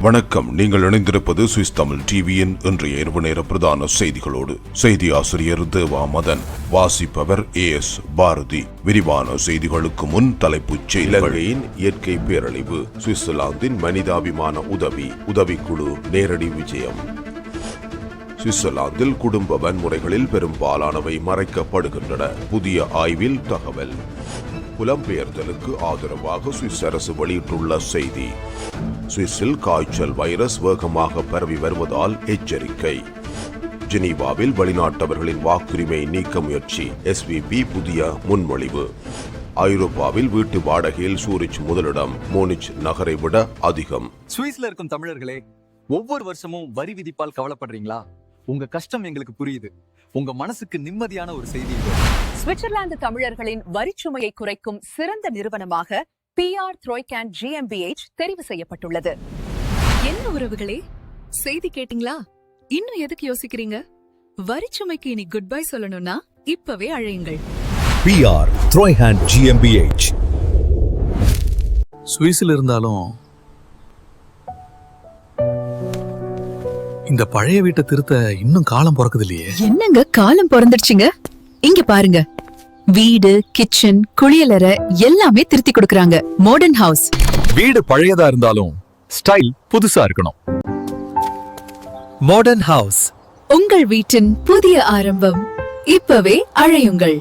வணக்கம். நீங்கள் இணைந்திருப்பது சுவிஸ் தமிழ் டிவியின் இன்றைய இரவு நேர பிரதான செய்திகளோடு. செய்தி ஆசிரியர் தேவா மதன் வாசிப்பவர் ஏ எஸ் பாரதி. விரிவான செய்திகளுக்கு முன் தலைப்புச் செய்திகள். இயற்கை பேரழிவு சுவிட்சர்லாந்தின் மனிதாபிமான உதவி உதவிக்குழு நேரடி விஜயம். சுவிட்சர்லாந்தில் குடும்ப வன்முறைகளில் பெரும்பாலானவை மறைக்கப்படுகின்றன. புதிய ஆய்வில் தகவல். புலம்பெயர்தலுக்கு ஆதரவாக சுவிஸ் அரசு வெளியிட்டுள்ள செய்தி. சுவிஸில் காய்ச்சல் வைரஸ் வேகமாக பரவி வருவதால் எச்சரிக்கை. ஜெனீவாவில் வெளிநாட்டவர்களின் வாக்குரிமை நீக்க முயற்சி எஸ்விபி புதிய முன்மொழிவு. ஐரோப்பாவில் வீட்டு வாடகையில் சூரிச் முதலிடம் மோனிச் நகரை விட அதிகம். சுவிஸ்ல இருக்கும் தமிழர்களே ஒவ்வொரு வருஷமும் வரி விதிப்பால் கவலைப்படுறீங்களா? உங்க கஷ்டம் எங்களுக்கு புரியுது. உங்க மனசுக்கு நிம்மதியான ஒரு செய்தி சுவிட்சர்லாந்து தமிழர்களின் வரிச்சுமையை குறைக்கும் சிறந்த நிறுவனமாக பிஆர் த்ரோய்கேன் ஜிஎம்பிஎச் தெரிவு செய்யப்பட்டுள்ளது. என்ன உறவுகளே? செய்தி கேட்டிங்களா? இன்னும் எதுக்கு யோசிக்கிறீங்க? வரிச்சுமைக்கு இனி குட் பை சொல்லணும்னா இப்பவே அழையுங்கள். பிஆர் த்ரோய்ஹேண்ட் ஜிஎம்பிஎச் சுவிஸில் இருந்தாலும் இந்த பழைய வீட்டை திருத்த இன்னும் காலம் பிறக்குது இல்லையே. என்னங்க காலம் பிறந்துடுச்சுங்க? இங்க பாருங்க. வீடு கிச்சன் குளியலறை எல்லாமே திருத்தி கொடுக்கறாங்க. மாடர்ன் ஹவுஸ் வீடு பழையதா இருந்தாலும் ஸ்டைல் புதுசா இருக்கணும். மாடர்ன் ஹவுஸ் உங்கள் வீட்டின் புதிய ஆரம்பம் இப்பவே அழையுங்கள்.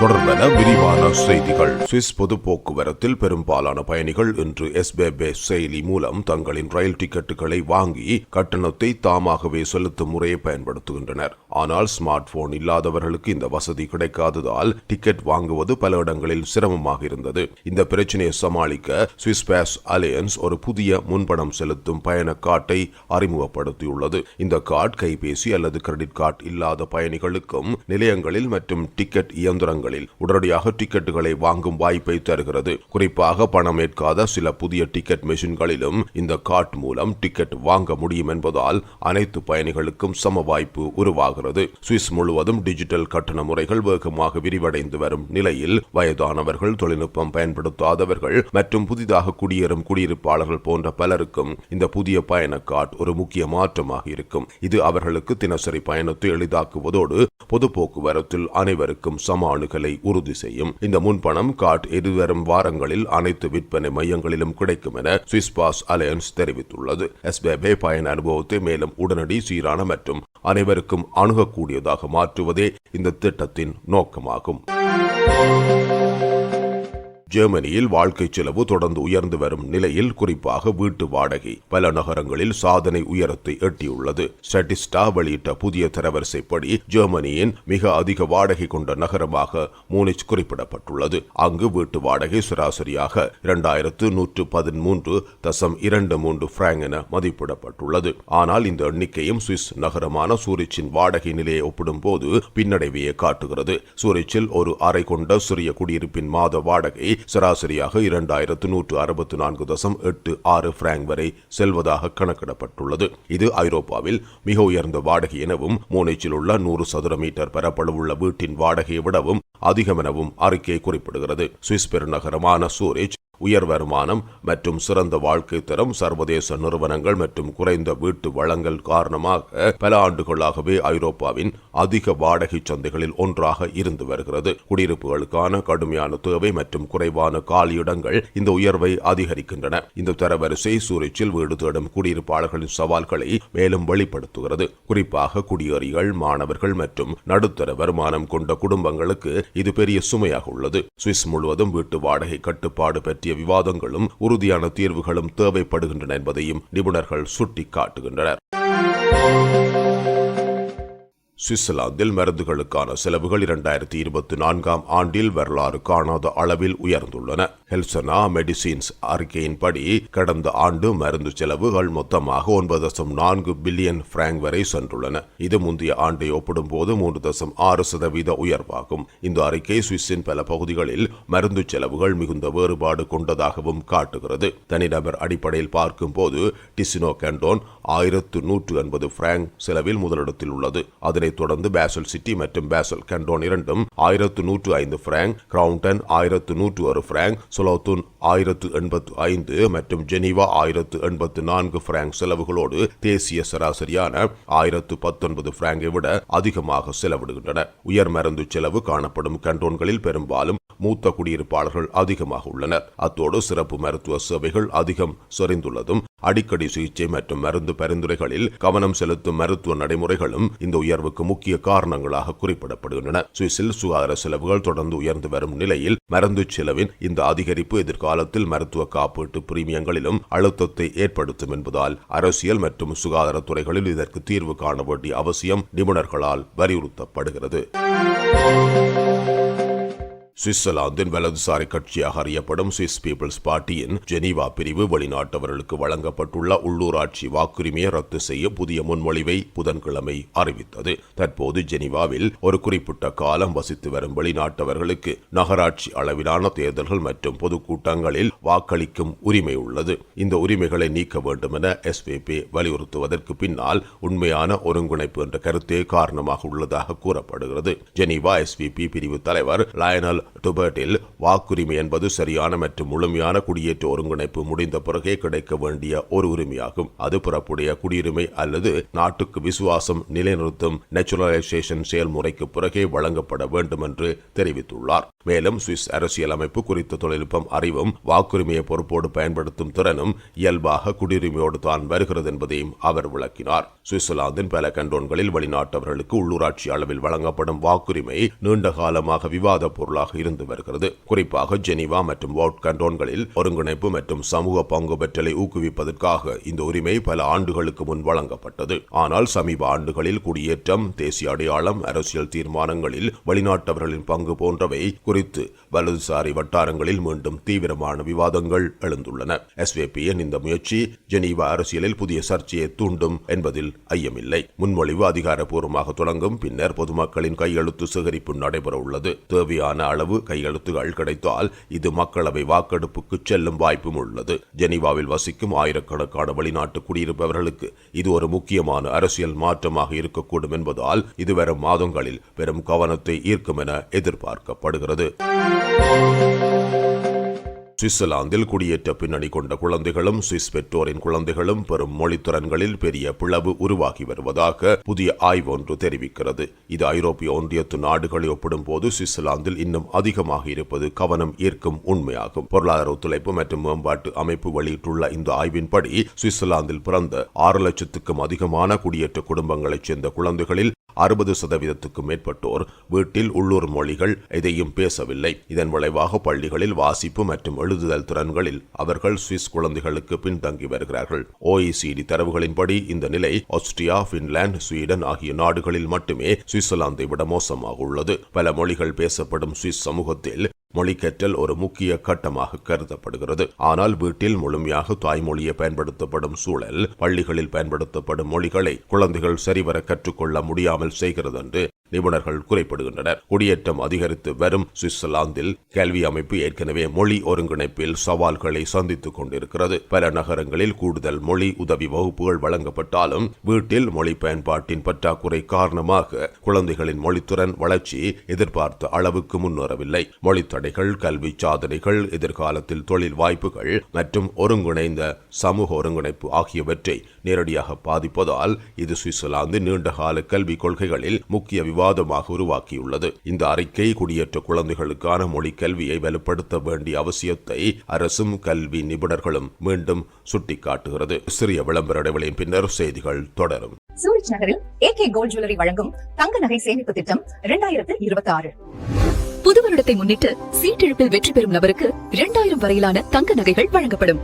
தொடர்பென விரிவான செய்திகள். சுவிஸ் பொது போக்குவரத்தில் பெரும்பாலான பயணிகள் இன்று எஸ்பேபே செயலி மூலம் தங்களின் ரயில் டிக்கெட்டுகளை வாங்கி கட்டணத்தை தாமாகவே செலுத்தும் முறையை பயன்படுத்துகின்றனர். ஆனால் ஸ்மார்ட் போன் இல்லாதவர்களுக்கு இந்த வசதி கிடைக்காததால் டிக்கெட் வாங்குவது பல இடங்களில் சிரமமாக இருந்தது. இந்த பிரச்சனையை சமாளிக்க சுவிஸ் பேஸ் அலையன்ஸ் ஒரு புதிய முன்பணம் செலுத்தும் பயண கார்டை அறிமுகப்படுத்தியுள்ளது. இந்த கார்டு கைபேசி அல்லது கிரெடிட் கார்டு இல்லாத பயணிகளுக்கும் நிலையங்களில் மற்றும் டிக்கெட் இயந்திரங்களில் உடனடியாக டிக்கெட்டுகளை வாங்கும் வாய்ப்பை தருகிறது. குறிப்பாக பணம் ஏற்காத சில புதிய டிக்கெட் மெஷின்களிலும் இந்த கார்டு மூலம் டிக்கெட் வாங்க முடியும் என்பதால் அனைத்து பயணிகளுக்கும் சம வாய்ப்பு உருவாகிறது. சுவிஸ் முழுவதும் டிஜிட்டல் கட்டண முறைகள் வேகமாக விரிவடைந்து வரும் நிலையில் வயதானவர்கள் தொழில்நுட்பம் பயன்படுத்தாதவர்கள் மற்றும் புதிதாக குடியேறும் குடியிருப்பாளர்கள் போன்ற பலருக்கும் இந்த புதிய பயண கார்டு ஒரு முக்கிய மாற்றமாக இருக்கும். இது அவர்களுக்கு தினசரி பயணத்தை எளிதாக்குவதோடு பொது போக்குவரத்தில் அனைவருக்கும் சம அணுகலை உறுதி செய்யும். இந்த முன்பணம் கார்டு எதிர்வரும் வாரங்களில் அனைத்து விற்பனை மையங்களிலும் கிடைக்கும் என சுவிஸ் பாஸ் அலையன்ஸ் தெரிவித்துள்ளது. எஸ்பேபே பயண அனுபவத்தை மேலும் உடனடி சீரான மற்றும் அனைவருக்கும் அணு அணுகக்கூடியதாக மாற்றுவதே இந்த திட்டத்தின் நோக்கமாகும். ஜெர்மனியில் வாழ்க்கை செலவு தொடர்ந்து உயர்ந்து வரும் நிலையில் குறிப்பாக வீட்டு வாடகை பல நகரங்களில் சாதனை உயரத்தை எட்டியுள்ளது. ஸ்டட்டிஸ்டா வெளியிட்ட புதிய தரவரிசைப்படி ஜெர்மனியின் மிக அதிக வாடகை கொண்ட நகரமாக மூனிச் குறிப்பிடப்பட்டுள்ளது. அங்கு வீட்டு வாடகை சராசரியாக இரண்டாயிரத்து நூற்று பதிமூன்று தசம் இரண்டு மூன்று பிராங் என மதிப்பிடப்பட்டுள்ளது. ஆனால் இந்த எண்ணிக்கையும் சுவிஸ் நகரமான சூரிச்சின் வாடகை நிலையை ஒப்பிடும்போது பின்னடைவையே காட்டுகிறது. சூரிச்சில் ஒரு அறை கொண்ட சிறிய குடியிருப்பின் மாத வாடகை சராசரியாக இரண்டாயிரத்து நூற்று அறுபத்து நான்கு தசம் எட்டு ஆறு பிராங்க் வரை செல்வதாக கணக்கிடப்பட்டுள்ளது. இது ஐரோப்பாவில் மிக உயர்ந்த வாடகை எனவும் மூனைச்சில் உள்ள நூறு சதுர மீட்டர் பரப்பளவுள்ள வீட்டின் வாடகையை விடவும் அதிகமெனவும் அறிக்கை குறிப்பிடுகிறது. சுவிஸ் பெருநகரமான சூரிச் உயர் வருமானம் மற்றும் சிறந்த வாழ்க்கை தரம் சர்வதேச நிறுவனங்கள் மற்றும் குறைந்த வீட்டு வளங்கள் காரணமாக பல ஆண்டுகளாகவே ஐரோப்பாவின் அதிக வாடகை சந்தைகளில் ஒன்றாக இருந்து வருகிறது. குடியிருப்புகளுக்கான கடுமையான தேவை மற்றும் குறைவான காலியிடங்கள் இந்த உயர்வை அதிகரிக்கின்றன. இந்த தரவரிசை சூரிச்சில் வீடு தேடும் குடியிருப்பாளர்களின் சவால்களை மேலும் வெளிப்படுத்துகிறது. குறிப்பாக குடியேறிகள் மாணவர்கள் மற்றும் நடுத்தர வருமானம் கொண்ட குடும்பங்களுக்கு இது பெரிய சுமையாக உள்ளது. சுவிஸ் முழுவதும் வீட்டு வாடகை கட்டுப்பாடு பற்றிய விவாதங்களும் உறுதியான தீர்வுகளும் தேவைப்படுகின்றன என்பதையும் நிபுணர்கள் சுட்டிக்காட்டுகின்றனர். சுவிட்சர்லாந்தில் மருந்துகளுக்கான செலவுகள் இரண்டாயிரத்தி இருபத்தி நான்காம் ஆண்டில் வரலாறு காணாத அளவில் உயர்ந்துள்ளன. ஹெல்சனா மெடிசின்ஸ் அறிக்கையின்படி கடந்த ஆண்டு மருந்து செலவுகள் மொத்தமாக ஒன்பது தசம் நான்கு பில்லியன் பிராங்க் வரை சென்றுள்ளன. இது முந்தைய ஆண்டை ஒப்பிடும்போது மூன்று தசம் ஆறு சதவீத உயர்வாகும். இந்த அறிக்கை சுவிஸின் பல பகுதிகளில் மருந்து செலவுகள் மிகுந்த வேறுபாடு கொண்டதாகவும் காட்டுகிறது. தனிநபர் அடிப்படையில் பார்க்கும்போது டிசினோ கேண்டோன் ஆயிரத்து நூற்று எண்பது பிராங்க் செலவில் முதலிடத்தில் உள்ளது. அதனை அதைத் தொடர்ந்து பேசல் சிட்டி மற்றும் பேசல் கண்டோன் இரண்டும் ஆயிரத்து நூற்று ஐந்து பிராங்க் கிரவுண்டன் ஆயிரத்து நூற்று ஒரு பிராங்க் சுலோத்துன் ஆயிரத்து எண்பத்து ஐந்து மற்றும் ஜெனீவா ஆயிரத்து எண்பத்து நான்கு பிராங்க் செலவுகளோடு தேசிய சராசரியான ஆயிரத்து பத்தொன்பது பிராங்கை விட அதிகமாக செலவிடுகின்றன. உயர் மருந்து செலவு காணப்படும் கண்டோன்களில் பெரும்பாலும் மூத்த குடியிருப்பாளர்கள் அதிகமாக உள்ளனர். அத்தோடு சிறப்பு மருத்துவ சேவைகள் அதிகம் சொரிந்துள்ளதும் அடிக்கடி சிகிச்சை மற்றும் மருந்து பரிந்துரைகளில் கவனம் செலுத்தும் மருத்துவ நடைமுறைகளும் இந்த உயர்வுக்கு முக்கிய காரணங்களாக குறிப்பிடப்படுகின்றன. சுவிஸில் சுகாதார செலவுகள் தொடர்ந்து உயர்ந்து வரும் நிலையில் மருந்து செலவின் இந்த அதிகரிப்பு எதிர்காலத்தில் மருத்துவ காப்பீட்டு பிரீமியங்களிலும் அழுத்தத்தை ஏற்படுத்தும் என்பதால் அரசியல் மற்றும் சுகாதாரத்துறைகளில் இதற்கு தீர்வு காண வேண்டிய அவசியம் நிபுணர்களால் வலியுறுத்தப்படுகிறது. சுவிட்சர்லாந்தின் வலதுசாரி கட்சியாக அறியப்படும் சுவிஸ் பீப்புள்ஸ் பார்ட்டியின் ஜெனீவா பிரிவு வெளிநாட்டவர்களுக்கு வழங்கப்பட்டுள்ள உள்ளூராட்சி வாக்குரிமையை ரத்து செய்ய புதிய முன்மொழிவை புதன்கிழமை அறிவித்தது. தற்போது ஜெனீவாவில் ஒரு குறிப்பிட்ட காலம் வசித்து வரும் வெளிநாட்டவர்களுக்கு நகராட்சி அளவிலான தேர்தல்கள் மற்றும் பொதுக்கூட்டங்களில் வாக்களிக்கும் உரிமை உள்ளது. இந்த உரிமைகளை நீக்க வேண்டும் என எஸ்பிபி வலியுறுத்துவதற்கு பின்னால் உண்மையான ஒருங்கிணைப்பு என்ற கருத்தே காரணமாக உள்ளதாக கூறப்படுகிறது. ஜெனீவா எஸ்பிபி பிரிவு தலைவர் லயனல் டுபர்ட்டில் வாக்குரிமை என்பது சரியான மற்றும் முழுமையான குடியேற்ற ஒருங்கிணைப்பு முடிந்த பிறகே கிடைக்க வேண்டிய ஒரு உரிமையாகும். அது புறப்புடைய குடியுரிமை அல்லது நாட்டுக்கு விசுவாசம் நிலைநிறுத்தும் நேச்சுரலைசேஷன் செயல்முறைக்கு பிறகே வழங்கப்பட வேண்டும் என்று தெரிவித்துள்ளார். மேலும் சுவிஸ் அரசியலமைப்பு குறித்த தொழில்நுட்பம் அறிவும் வாக்குரிமையை பொறுப்போடு பயன்படுத்தும் திறனும் இயல்பாக குடியுரிமையோடு தான் வருகிறது என்பதையும் அவர் விளக்கினார். சுவிட்சர்லாந்தின் பல கண்டோன்களில் வெளிநாட்டவர்களுக்கு உள்ளூராட்சி அளவில் வழங்கப்படும் வாக்குரிமை நீண்ட காலமாக விவாத பொருளாக இருந்து வருகிறது. குறிப்பாக ஜெனீவா மற்றும் வாட் கண்டோன்களில் ஒருங்கிணைப்பு மற்றும் சமூக பங்கு பெற்றலை ஊக்குவிப்பதற்காக இந்த உரிமை பல ஆண்டுகளுக்கு முன் வழங்கப்பட்டது. ஆனால் சமீப ஆண்டுகளில் குடியேற்றம் தேசிய அடையாளம் அரசியல் தீர்மானங்களில் வெளிநாட்டவர்களின் பங்கு போன்றவை குறித்து வலதுசாரி வட்டாரங்களில் மீண்டும் தீவிரமான விவாதங்கள் எழுந்துள்ளன. எஸ்வேபியின் இந்த முயற்சி ஜெனீவா அரசியலில் புதிய சர்ச்சையை தூண்டும் என்பதில் ஐயமில்லை. முன்மொழிவு அதிகாரப்பூர்வமாக தொடங்கும் பின்னர் பொதுமக்களின் கையெழுத்து சேகரிப்பு நடைபெற உள்ளது தேவையான அளவு கையெழுத்துகள் கிடைத்தால் இது மக்களவை வாக்கெடுப்புக்கு செல்லும் வாய்ப்பும் உள்ளது. ஜெனீவாவில் வசிக்கும் ஆயிரக்கணக்கான வெளிநாட்டு குடியிருப்பவர்களுக்கு இது ஒரு முக்கியமான அரசியல் மாற்றமாக இருக்கக்கூடும் என்பதால் இது வரும் மாதங்களில் பெரும் கவனத்தை ஈர்க்கும் என எதிர்பார்க்கப்படுகிறது. சுவிட்சர்லாந்தில் குடியேற்ற பின்னணி கொண்ட குழந்தைகளும் சுவிஸ் பெற்றோரின் குழந்தைகளும் பெரும் மொழித்திறன்களில் பெரிய பிளவு உருவாகி வருவதாக புதிய ஆய்வு ஒன்று தெரிவிக்கிறது. இது ஐரோப்பிய ஒன்றியத்து நாடுகளை ஒப்பிடும்போது சுவிட்சர்லாந்தில் இன்னும் அதிகமாக இருப்பது கவனம் ஈர்க்கும் உண்மையாகும். பொருளாதார ஒத்துழைப்பு மற்றும் மேம்பாட்டு அமைப்பு வெளியிட்டுள்ள இந்த ஆய்வின்படி சுவிட்சர்லாந்தில் பிறந்த ஆறு லட்சத்துக்கும் அதிகமான குடியேற்ற குடும்பங்களைச் சேர்ந்த குழந்தைகளில் அறுபது சதவீதத்துக்கும் மேற்பட்டோர் வீட்டில் உள்ளூர் மொழிகள் எதையும் பேசவில்லை. இதன் விளைவாக பள்ளிகளில் வாசிப்பு மற்றும் எழுதுதல் திறன்களில் அவர்கள் சுவிஸ் குழந்தைகளுக்கு பின்தங்கி வருகிறார்கள். ஓஇசிடி தரவுகளின்படி இந்த நிலை ஆஸ்திரியா பின்லாந்து ஸ்வீடன் ஆகிய நாடுகளில் மட்டுமே சுவிட்சர்லாந்தை விட மோசமாக உள்ளது. பல மொழிகள் பேசப்படும் சுவிஸ் சமூகத்தில் மொழி கற்றல் ஒரு முக்கிய கட்டமாக கருதப்படுகிறது. ஆனால் வீட்டில் முழுமையாக தாய்மொழியை பயன்படுத்தப்படும் சூழல் பள்ளிகளில் பயன்படுத்தப்படும் மொழிகளை குழந்தைகள் சரிவர கற்றுக்கொள்ள முடியாமல் செய்கிறது என்று நிபுணர்கள் குறைப்படுகின்றனர். குடியேற்றம் அதிகரித்து வரும் சுவிட்சர்லாந்தில் கல்வி அமைப்பு ஏற்கனவே மொழி ஒருங்கிணைப்பில் சவால்களை சந்தித்துக் கொண்டிருக்கிறது. பல நகரங்களில் கூடுதல் மொழி உதவி வகுப்புகள் வழங்கப்பட்டாலும் வீட்டில் மொழி பயன்பாட்டின் பற்றாக்குறை காரணமாக குழந்தைகளின் மொழித்திறன் வளர்ச்சி எதிர்பார்த்த அளவுக்கு முன்னேறவில்லை. மொழி தடைகள் கல்வி சாதனைகள் எதிர்காலத்தில் தொழில் வாய்ப்புகள் மற்றும் ஒருங்கிணைந்த சமூக ஒருங்கிணைப்பு ஆகியவற்றை நேரடியாக பாதிப்பதால் இது சுவிட்சர்லாந்து நீண்டகால கல்வி கொள்கைகளில் முக்கிய விவாதமாக உருவாக்கியுள்ளது. இந்த அறிக்கை குடியேற்ற குழந்தைகளுக்கான மொழி கல்வியை வலுப்படுத்த வேண்டிய அவசியத்தை அரசும் கல்வி நிபுணர்களும் மீண்டும் சுட்டிக்காட்டுகிறது. சிறிய விளம்பர இடைவெளியின் பின்னர் செய்திகள் தொடரும். சூரிச் நகரில் ஏ கே கோல்ட் ஜுவல்லரி வழங்கும் தங்க நகை சேமிப்பு திட்டம் இரண்டாயிரத்து இருபத்தி ஆறு புது வருடத்தை முன்னிட்டு சீட்டெழுப்பில் வெற்றி பெறும் நபருக்கு இரண்டாயிரம் வரையிலான தங்க நகைகள் வழங்கப்படும்.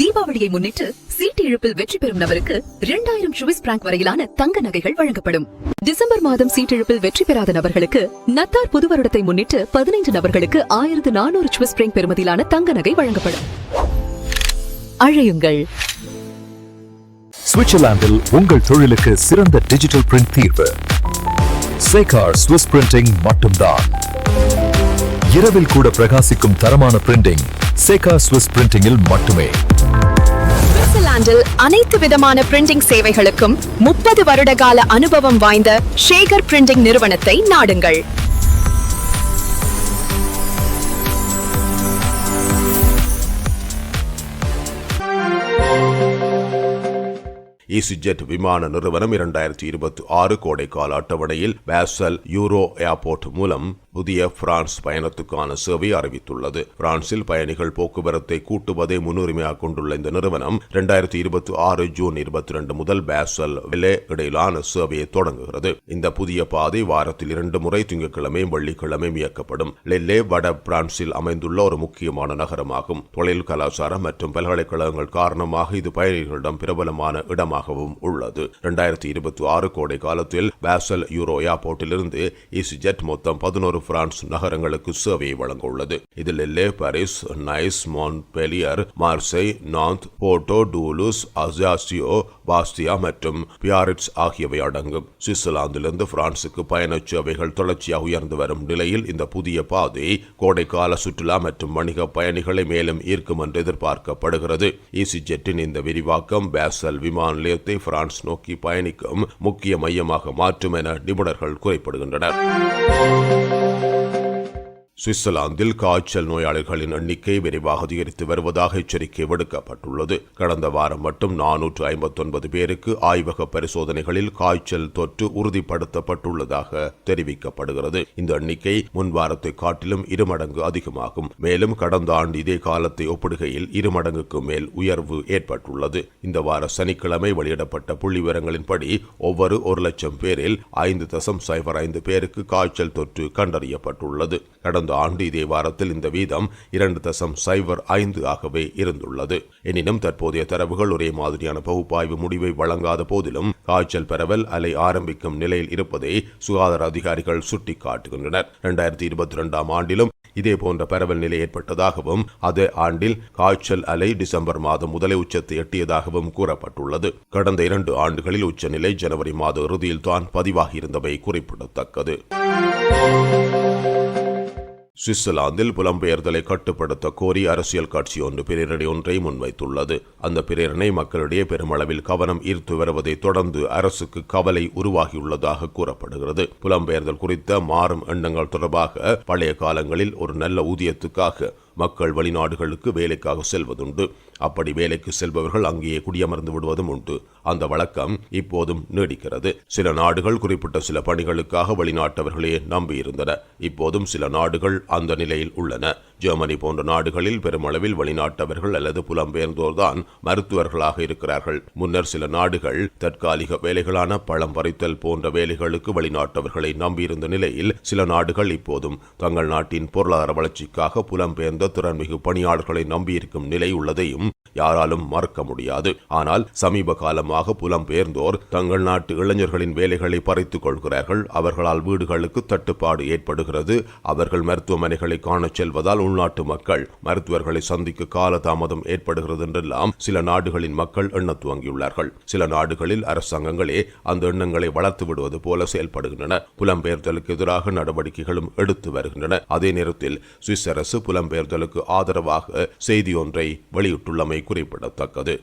தீபாவளியை முன்னிட்டு சீட்டு இழுப்பில் வெற்றி பெறும் நபருக்கு இரண்டாயிரம் சுவிஸ் பிராங்க் வரையிலான தங்க நகைகள் வழங்கப்படும். டிசம்பர் மாதம் சீட்டிழப்பில் வெற்றி பெறாத நபர்களுக்கு நத்தார் புது வருடத்தை முன்னிட்டு பதினைந்து நபர்களுக்கு ஆயிரத்து நானூறு சுவிஸ் பிராங்க் பெறுமதியிலான தங்க நகை வழங்கப்படும். அழையுங்கள். சுவிட்சர்லாந்தில் உங்கள் தொழிலுக்கு சிறந்த டிஜிட்டல் பிரிண்ட் தீர்வு. சேகார் சுவிஸ் பிரிண்டிங் மட்டும்தான். இரவில் கூட பிரகாசிக்கும் தரமான பிரிண்டிங் சேகார் ஸ்விஸ் பிரிண்டிங்கில் மட்டுமே. சுவிட்சர்லாந்தில் அனைத்து விதமான பிரிண்டிங் சேவைகளுக்கும் முப்பது வருட கால அனுபவம் வாய்ந்த ஷேகர் பிரிண்டிங் நிறுவனத்தை நாடுங்கள். ஈசிஜெட் விமான நிறுவனம் இரண்டாயிரத்தி இருபத்தி ஆறு கோடைக்கால அட்டவணையில் பேசல் யூரோ ஏர்போர்ட் மூலம் புதிய பிரான்ஸ் பயணத்துக்கான சேவை அறிவித்துள்ளது. பிரான்சில் பயணிகள் போக்குவரத்தை கூட்டுவதை முன்னுரிமையாக கொண்டுள்ள இந்த நிறுவனம் இரண்டாயிரத்தி இருபத்தி ஆறு ஜூன் இருபத்தி ரெண்டு முதல் பேசல் விலே இடையிலான சேவையை தொடங்குகிறது. இந்த புதிய பாதை வாரத்தில் இரண்டு முறை திங்கட்கிழமை வெள்ளிக்கிழமை இயக்கப்படும். லெல்லே வட பிரான்சில் அமைந்துள்ள ஒரு முக்கியமான நகரமாகும். தொழில் கலாச்சாரம் மற்றும் பல்கலைக்கழகங்கள் காரணமாக இது பயணிகளிடம் பிரபலமான அதிகமாகவும் உள்ளது. இரண்டாயிரத்தி இருபத்தி ஆறு கோடை காலத்தில் பேசல் யூரோ ஏர்போர்ட்டிலிருந்து ஈசிஜெட் மொத்தம் பதினோரு பிரான்ஸ் நகரங்களுக்கு சேவையை வழங்க உள்ளது இதில் Lille Paris Nice Montpellier Marseille Nantes Bordeaux Toulouse அசாசியோ Bastia மற்றும் பியாரிட்ஸ் ஆகியவை அடங்கும். சுவிட்சர்லாந்திலிருந்து பிரான்சுக்கு பயணச் சேவைகள் தொடர்ச்சியாக உயர்ந்து வரும் நிலையில் இந்த புதிய பாதை கோடைக்கால சுற்றுலா மற்றும் வணிக பயணிகளை மேலும் ஈர்க்கும் என்று எதிர்பார்க்கப்படுகிறது. ஈசிஜெட்டின் இந்த விரிவாக்கம் பேசல் விமான நிலையத்தை பிரான்ஸ் நோக்கி பயணிக்கும் முக்கிய மையமாக மாற்றும் என நிபுணர்கள் குறிப்பிடுகின்றனர். சுவிட்சர்லாந்தில் காய்ச்சல் நோயாளிகளின் எண்ணிக்கை விரைவாக அதிகரித்து வருவதாக எச்சரிக்கை விடுக்கப்பட்டுள்ளது. கடந்த வாரம் மட்டும் நானூற்று ஐம்பத்தொன்பது பேருக்கு ஆய்வக பரிசோதனைகளில் காய்ச்சல் தொற்று உறுதிப்படுத்தப்பட்டுள்ளதாக தெரிவிக்கப்படுகிறது. இந்த எண்ணிக்கை முன் வாரத்தை காட்டிலும் இருமடங்கு அதிகமாகும். மேலும் கடந்த ஆண்டு இதே காலத்தை ஒப்பிடுகையில் இருமடங்குக்கு மேல் உயர்வு ஏற்பட்டுள்ளது. இந்த வார சனிக்கிழமை வெளியிடப்பட்ட புள்ளி விவரங்களின்படி ஒவ்வொரு ஒரு லட்சம் பேரில் ஐந்து தசம் சைபர் ஐந்து பேருக்கு காய்ச்சல் தொற்று கண்டறியப்பட்டுள்ளது. கடந்த ஆண்டு இதே வாரத்தில் இந்த வீதம் இரண்டு தசம் சைபர் ஐந்து ஆகவே இருந்துள்ளது. எனினும் தற்போதைய தரவுகள் ஒரே மாதிரியான பகுப்பாய்வு முடிவை வழங்காத போதிலும் காய்ச்சல் பரவல் அலை ஆரம்பிக்கும் நிலையில் இருப்பதை சுகாதார அதிகாரிகள் சுட்டிக்காட்டுகின்றனர். இரண்டாயிரத்தி இருபத்தி இரண்டாம் ஆண்டிலும் இதே போன்ற பரவல் நிலை ஏற்பட்டதாகவும் அதே ஆண்டில் காய்ச்சல் அலை டிசம்பர் மாதம் முதலே உச்சத்தை எட்டியதாகவும் கூறப்பட்டுள்ளது. கடந்த இரண்டு ஆண்டுகளில் உச்சநிலை ஜனவரி மாத இறுதியில் தான் பதிவாகியிருந்தவை குறிப்பிடத்தக்கது. சுவிட்சர்லாந்தில் புலம்பெயர்தலை கட்டுப்படுத்த கோரி அரசியல் கட்சி ஒன்று பிரேரணை ஒன்றை முன்வைத்துள்ளது. அந்த பிரேரணை மக்களிடையே பெருமளவில் கவனம் ஈர்த்து வருவதை தொடர்ந்து அரசுக்கு கவலை உருவாகியுள்ளதாக கூறப்படுகிறது. புலம்பெயர்தல் குறித்த மாறும் எண்ணங்கள் தொடர்பாக பழைய காலங்களில் ஒரு நல்ல ஊதியத்துக்காக மக்கள் வெளிநாடுகளுக்கு வேலைக்காக செல்வதுண்டு. அப்படி வேலைக்கு செல்பவர்கள் அங்கேயே குடியமர்ந்து விடுவதும் உண்டு. அந்த வழக்கம் இப்போதும் நீடிக்கிறது. சில நாடுகள் குறிப்பிட்ட சில பணிகளுக்காக வெளிநாட்டவர்களே நம்பியிருந்தன. இப்போதும் சில நாடுகள் அந்த நிலையில் உள்ளன. ஜெர்மனி போன்ற நாடுகளில் பெருமளவில் வெளிநாட்டவர்கள் அல்லது புலம்பெயர்ந்தோர்தான் மருத்துவர்களாக இருக்கிறார்கள். முன்னர் சில நாடுகள் தற்காலிக வேலைகளான பழம் பறித்தல் போன்ற வேலைகளுக்கு வெளிநாட்டவர்களை நம்பியிருந்த நிலையில் சில நாடுகள் இப்போதும் தங்கள் நாட்டின் பொருளாதார வளர்ச்சிக்காக புலம்பெயர்ந்த திறன்மிகு பணியாளர்களை நம்பியிருக்கும் நிலை உள்ளதையும் யாராலும் மறக்க முடியாது. ஆனால் சமீப காலமாக புலம்பெயர்ந்தோர் தங்கள் நாட்டு இளைஞர்களின் வேலைகளை பறித்துக் கொள்கிறார்கள். அவர்களால் வீடுகளுக்கு தட்டுப்பாடு ஏற்படுகிறது. அவர்கள் மருத்துவமனைகளை காணச் செல்வதால் உள்நாட்டு மக்கள். மருத்துவர்களை சந்திக்க கால தாமதம் ஏற்படுகிறது என்றெல்லாம் சில நாடுகளின் மக்கள் எண்ண துவங்கியுள்ளார்கள். சில நாடுகளில் அரசாங்கங்களே அந்த எண்ணங்களை வளர்த்து விடுவது போல செயல்படுகின்றன. புலம்பெயர்தலுக்கு எதிராக நடவடிக்கைகளும் எடுத்து வருகின்றன. அதே நேரத்தில் சுவிஸ் அரசு புலம்பெயர்தலுக்கு ஆதரவாக செய்தி ஒன்றை வெளியிட்டுள்ளமை குறிப்பிடத்தக்கது.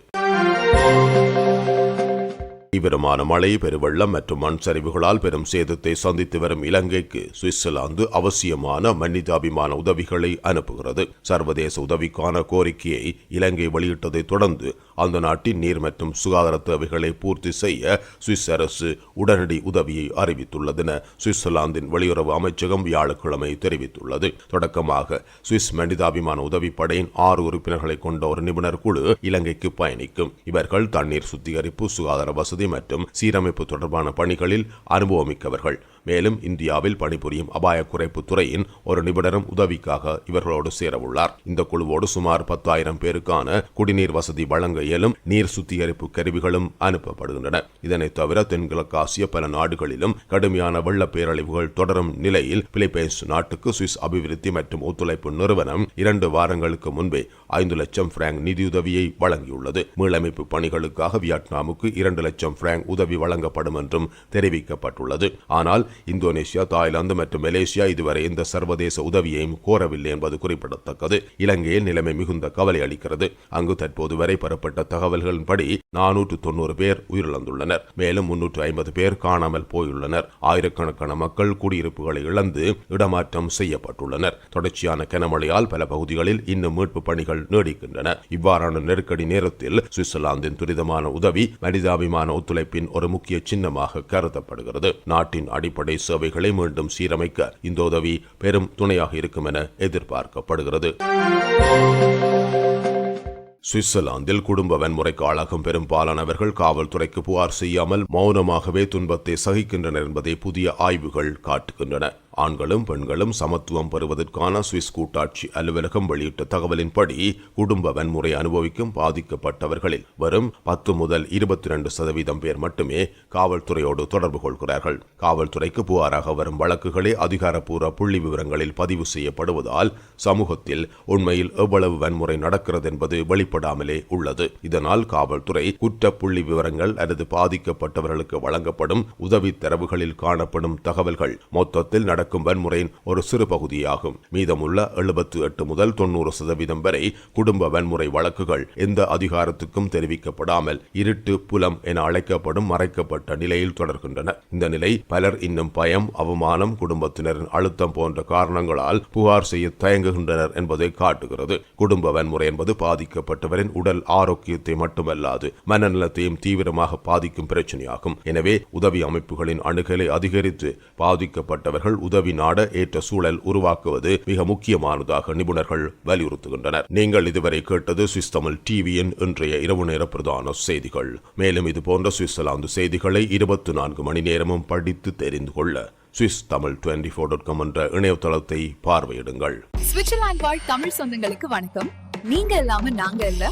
தீவிரமான மழை பெருவெள்ளம் மற்றும் மண் சரிவுகளால் பெரும் சேதத்தை சந்தித்து வரும் இலங்கைக்கு சுவிட்சர்லாந்து அவசியமான மனிதாபிமான உதவிகளை அனுப்புகிறது. சர்வதேச உதவிக்கான கோரிக்கையை இலங்கை வெளியிட்டதை தொடர்ந்து அந்த நாட்டின் நீர் மற்றும் சுகாதார தேவைகளை பூர்த்தி செய்ய சுவிஸ் அரசு உடனடி உதவியை அறிவித்துள்ளதென சுவிட்சர்லாந்தின் வெளியுறவு அமைச்சகம் வியாழக்கிழமை தெரிவித்துள்ளது. தொடக்கமாக சுவிஸ் மனிதாபிமான உதவிப்படையின் ஆறு உறுப்பினர்களை கொண்ட ஒரு நிபுணர் குழு இலங்கைக்கு பயணிக்கும். இவர்கள் தண்ணீர் சுத்திகரிப்பு சுகாதார வசதி மற்றும் சீரமைப்பு தொடர்பான பணிகளில் அனுபவமிக்கவர்கள். மேலும் இந்தியாவில் பணிபுரியும் அபாய குறைப்பு துறையின் ஒரு நிபுணரும் உதவிக்காக இவர்களோடு சேரவுள்ளார். இந்த குழுவோடு சுமார் பத்தாயிரம் பேருக்கான குடிநீர் வசதி வழங்க இயலும் நீர் சுத்திகரிப்பு கருவிகளும் அனுப்பப்படுகின்றன. இதனைத் தவிர தென்கிழக்காசிய பல நாடுகளிலும் கடுமையான வெள்ள பேரழிவுகள் தொடரும் நிலையில் பிலிப்பைன்ஸ் நாட்டுக்கு சுவிஸ் அபிவிருத்தி மற்றும் ஒத்துழைப்பு நிறுவனம் இரண்டு வாரங்களுக்கு முன்பே ஐந்து லட்சம் பிராங்க் நிதியுதவியை வழங்கியுள்ளது. மீளமைப்பு பணிகளுக்காக வியட்நாமுக்கு இரண்டு லட்சம் பிராங்க் உதவி வழங்கப்படும் என்றும் தெரிவிக்கப்பட்டுள்ளது. ஆனால் இந்தோனேசியா தாய்லாந்து மற்றும் மலேசியா இதுவரை எந்த சர்வதேச உதவியையும் கோரவில்லை என்பது குறிப்பிடத்தக்கது. இலங்கையில் நிலைமை மிகுந்த கவலை அளிக்கிறது. அங்கு தற்போது வரை பெறப்பட்ட தகவல்களின்படி நானூற்று தொன்னூறு பேர் உயிரிழந்துள்ளனர். மேலும் முன்னூற்று ஐம்பது பேர் காணாமல் போயுள்ளனர். ஆயிரக்கணக்கான மக்கள் குடியிருப்புகளை இழந்து இடமாற்றம் செய்யப்பட்டுள்ளனர். தொடர்ச்சியான கனமழையால் பல பகுதிகளில் இன்னும் மீட்பு பணிகள் நீடிக்கின்றன. இவ்வாறான நெருக்கடி நேரத்தில் சுவிட்சர்லாந்தின் துரிதமான உதவி மனிதாபிமான ஒத்துழைப்பின் ஒரு முக்கிய சின்னமாக கருதப்படுகிறது. நாட்டின் அடிப்படை சேவைகளை மீண்டும் சீரமைக்க இந்த உதவி பெரும் துணையாக இருக்கும் என எதிர்பார்க்கப்படுகிறது. சுவிட்சர்லாந்தில் குடும்ப வன்முறைக்கு ஆளாகும் பெரும்பாலானவர்கள் காவல்துறைக்கு புகார் செய்யாமல் மௌனமாகவே துன்பத்தை சகிக்கின்றனர் என்பதை புதிய ஆய்வுகள் காட்டுகின்றன. ஆண்களும் பெண்களும் சமத்துவம் பெறுவதற்கான சுவிஸ் கூட்டாட்சி அலுவலகம் வெளியிட்ட தகவலின்படி குடும்ப வன்முறை அனுபவிக்கும் பாதிக்கப்பட்டவர்களில் வரும் பத்து முதல் இருபத்தி இரண்டு சதவீதம் பேர் மட்டுமே காவல்துறையோடு தொடர்பு கொள்கிறார்கள். காவல்துறைக்கு புகாராக வரும் வழக்குகளே அதிகாரப்பூர்வ புள்ளி விவரங்களில் பதிவு செய்யப்படுவதால் சமூகத்தில் உண்மையில் எவ்வளவு வன்முறை நடக்கிறது என்பது வெளிப்படாமலே உள்ளது. இதனால் காவல்துறை குற்ற புள்ளி விவரங்கள் அல்லது பாதிக்கப்பட்டவர்களுக்கு வழங்கப்படும் உதவி தரவுகளில் காணப்படும் தகவல்கள் மொத்தத்தில் நடக்கும் வன்முறையின் ஒரு சிறு பகுதியாகும். மீதமுள்ள எழுபத்து எட்டு முதல் தொண்ணூறு சதவீதம் வரை குடும்ப வன்முறை வழக்குகள் எந்த அதிகாரத்துக்கும் தெரிவிக்கப்படாமல் இருட்டு புலம் என அழைக்கப்படும் மறைக்கப்பட்ட நிலையில் தொடர்கின்றன. இந்த நிலை பலர் இன்னும் பயம் அவமானம் குடும்பத்தினரின் அழுத்தம் போன்ற காரணங்களால் புகார் செய்ய தயங்குகின்றனர் என்பதை காட்டுகிறது. குடும்ப வன்முறை என்பது பாதிக்கப்பட்டவரின் உடல் ஆரோக்கியத்தை மட்டுமல்லாது மனநலத்தையும் தீவிரமாக பாதிக்கும் பிரச்சனையாகும். எனவே உதவி அமைப்புகளின் அணுகலை அதிகரித்து பாதிக்கப்பட்டவர்கள் உதவி உதவி நாட ஏற்ற சூழல் உருவாக்குவது மிக முக்கியமானதாக நிபுணர்கள் வலியுறுத்துகின்றனர். நீங்கள் இதுவரை கேட்டது சுவிஸ் தமிழ் டிவியின் இன்றைய இரவு நேர பிரதான செய்திகள். மேலும் இது போன்ற சுவிட்சர்லாந்து செய்திகளை இருபத்தி நான்கு மணி நேரமும் படித்து தெரிந்து கொள்ள Swiss Tamil twenty four dot com என்ற இணையதளத்தை பார்வையிடுங்கள். சுவிட்சர்லாந்து வாழ் தமிழ் சொந்தங்களுக்கு வணக்கம். நீங்க இல்லாம நாங்க இல்ல.